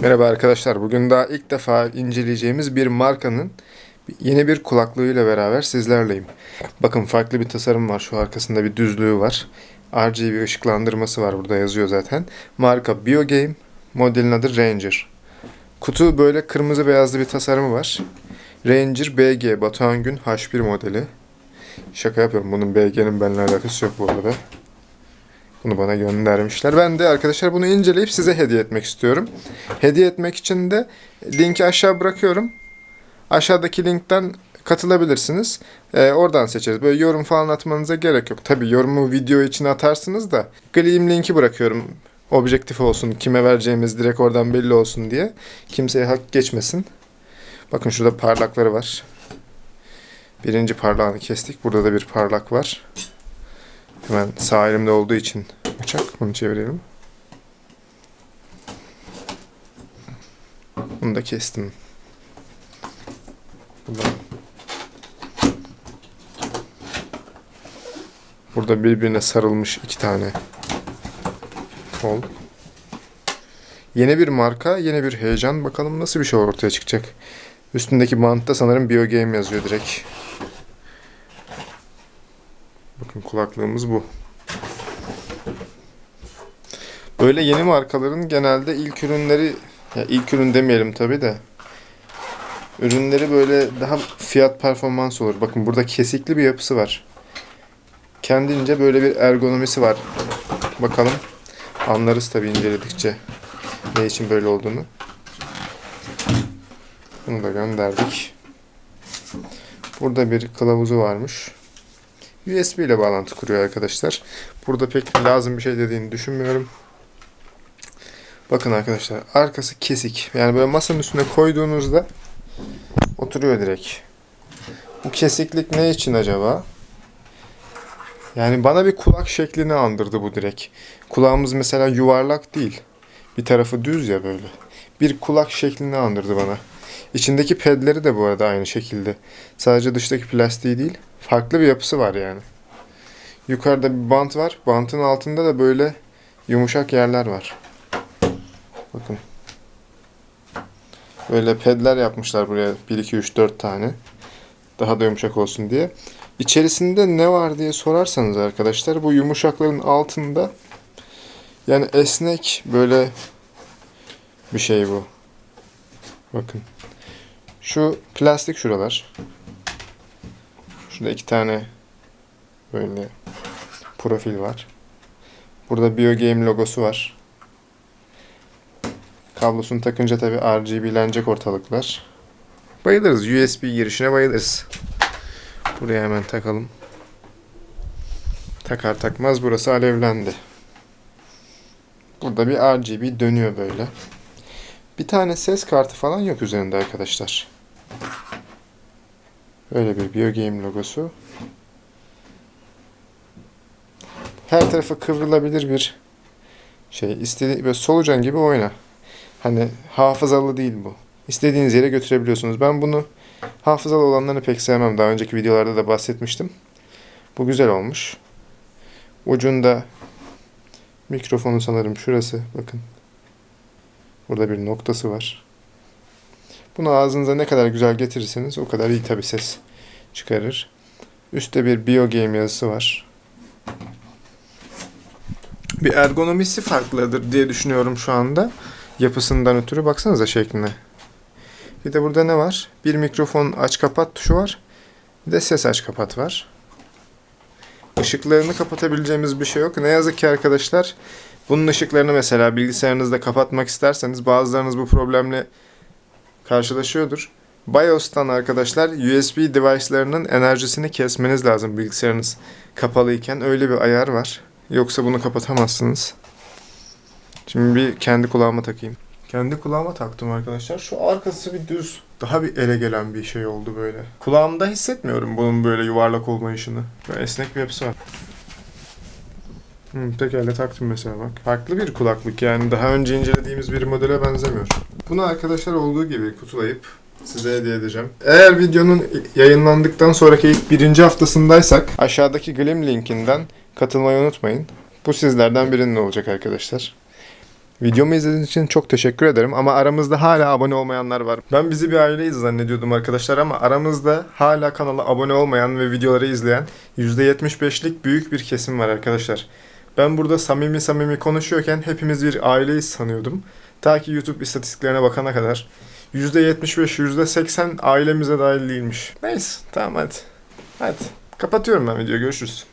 Merhaba arkadaşlar. Bugün daha ilk defa inceleyeceğimiz bir markanın yeni bir kulaklığıyla beraber sizlerleyim. Bakın farklı bir tasarım var. Şu arkasında bir düzlüğü var. RGB ışıklandırması var. Burada yazıyor zaten. Marka BioGame. Modelin adı Ranger. Kutu böyle kırmızı beyazlı bir tasarımı var. Ranger BG Batuhan Gün H1 modeli. Şaka yapıyorum. Bunun BG'nin benimle alakası yok bu arada. Bunu bana göndermişler. Ben de arkadaşlar bunu inceleyip size hediye etmek istiyorum. Hediye etmek için de linki aşağı bırakıyorum. Aşağıdaki linkten katılabilirsiniz. Ee, oradan seçeriz. Böyle yorum falan atmanıza gerek yok. Tabi yorumu video için atarsınız da Gleam linki bırakıyorum. Objektif olsun, kime vereceğimiz direkt oradan belli olsun diye. Kimseye hak geçmesin. Bakın şurada parlakları var. Birinci parlağını kestik. Burada da bir parlak var. Hemen sağ elimde olduğu için bıçak. Bunu çevirelim. Bunu da kestim. Burada, Burada birbirine sarılmış iki tane kol. Yeni bir marka, yeni bir heyecan. Bakalım nasıl bir şey ortaya çıkacak. Üstündeki bantta sanırım BioGame yazıyor direkt. Bakın kulaklığımız bu. Böyle yeni markaların genelde ilk ürünleri, ya ilk ürün demeyelim tabi de. Ürünleri böyle daha fiyat performans olur. Bakın burada kesikli bir yapısı var. Kendince böyle bir ergonomisi var. Bakalım anlarız tabi inceledikçe ne için böyle olduğunu. Bunu da gönderdik. Burada bir kılavuzu varmış. USB ile bağlantı kuruyor arkadaşlar. Burada pek lazım bir şey dediğini düşünmüyorum. Bakın arkadaşlar arkası kesik. Yani böyle masanın üstüne koyduğunuzda oturuyor direkt. Bu kesiklik ne için acaba? Yani bana bir kulak şeklini andırdı bu direkt. Kulağımız mesela yuvarlak değil. Bir tarafı düz ya böyle. Bir kulak şeklini andırdı bana. İçindeki pedleri de bu arada aynı şekilde. Sadece dıştaki plastiği değil. Farklı bir yapısı var yani. Yukarıda bir bant var. Bantın altında da böyle yumuşak yerler var. Bakın. Böyle pedler yapmışlar buraya. 1, 2, 3, 4 tane. Daha da yumuşak olsun diye. İçerisinde ne var diye sorarsanız arkadaşlar bu yumuşakların altında yani esnek böyle bir şey bu. Bakın. Şu plastik şuralar. Şurada iki tane böyle profil var. Burada BioGame logosu var. Kablosunu takınca tabi RGB'lenecek ortalıklar. Bayılırız. USB girişine bayılırız. Buraya hemen takalım. Takar takmaz burası alevlendi. Burada bir RGB dönüyor böyle. Bir tane ses kartı falan yok üzerinde arkadaşlar. Böyle bir BioGame logosu. Her tarafa kıvrılabilir bir şey. İstediği böyle solucan gibi oyna. Hani hafızalı değil bu. İstediğiniz yere götürebiliyorsunuz. Ben bunu hafızalı olanlarını pek sevmem. Daha önceki videolarda da bahsetmiştim. Bu güzel olmuş. Ucunda mikrofonu sanırım şurası. Bakın. Burada bir noktası var. Bunu ağzınıza ne kadar güzel getirirseniz o kadar iyi tabi ses çıkarır. Üstte bir BioGame yazısı var. Bir ergonomisi farklıdır diye düşünüyorum şu anda. Yapısından ötürü baksanıza şekline. Bir de burada ne var? Bir mikrofon aç kapat tuşu var. Bir de ses aç kapat var. Işıklarını kapatabileceğimiz bir şey yok. Ne yazık ki arkadaşlar bunun ışıklarını mesela bilgisayarınızda kapatmak isterseniz bazılarınız bu problemle karşılaşıyordur. BIOS'tan arkadaşlar USB device'larının enerjisini kesmeniz lazım bilgisayarınız kapalıyken. Öyle bir ayar var. Yoksa bunu kapatamazsınız. Şimdi bir kendi kulağıma takayım. Kendi kulağıma taktım arkadaşlar. Şu arkası bir düz. Daha bir ele gelen bir şey oldu böyle. Kulağımda hissetmiyorum bunun böyle yuvarlak olmayışını. Böyle esnek bir yapısı var. Hmm, tek elle taktım mesela bak. Farklı bir kulaklık yani daha önce incelediğimiz bir modele benzemiyor. Bunu arkadaşlar olduğu gibi kutulayıp size hediye edeceğim. Eğer videonun yayınlandıktan sonraki ilk birinci haftasındaysak aşağıdaki Glim linkinden katılmayı unutmayın. Bu sizlerden birinin olacak arkadaşlar. Videomu izlediğiniz için çok teşekkür ederim ama aramızda hala abone olmayanlar var. Ben bizi bir aileyiz zannediyordum arkadaşlar ama aramızda hala kanala abone olmayan ve videoları izleyen %75'lik büyük bir kesim var arkadaşlar. Ben burada samimi samimi konuşuyorken hepimiz bir aileyiz sanıyordum. Ta ki YouTube istatistiklerine bakana kadar. %75, %80 ailemize dahil değilmiş. Neyse tamam hadi. Hadi. Kapatıyorum ben videoyu. Görüşürüz.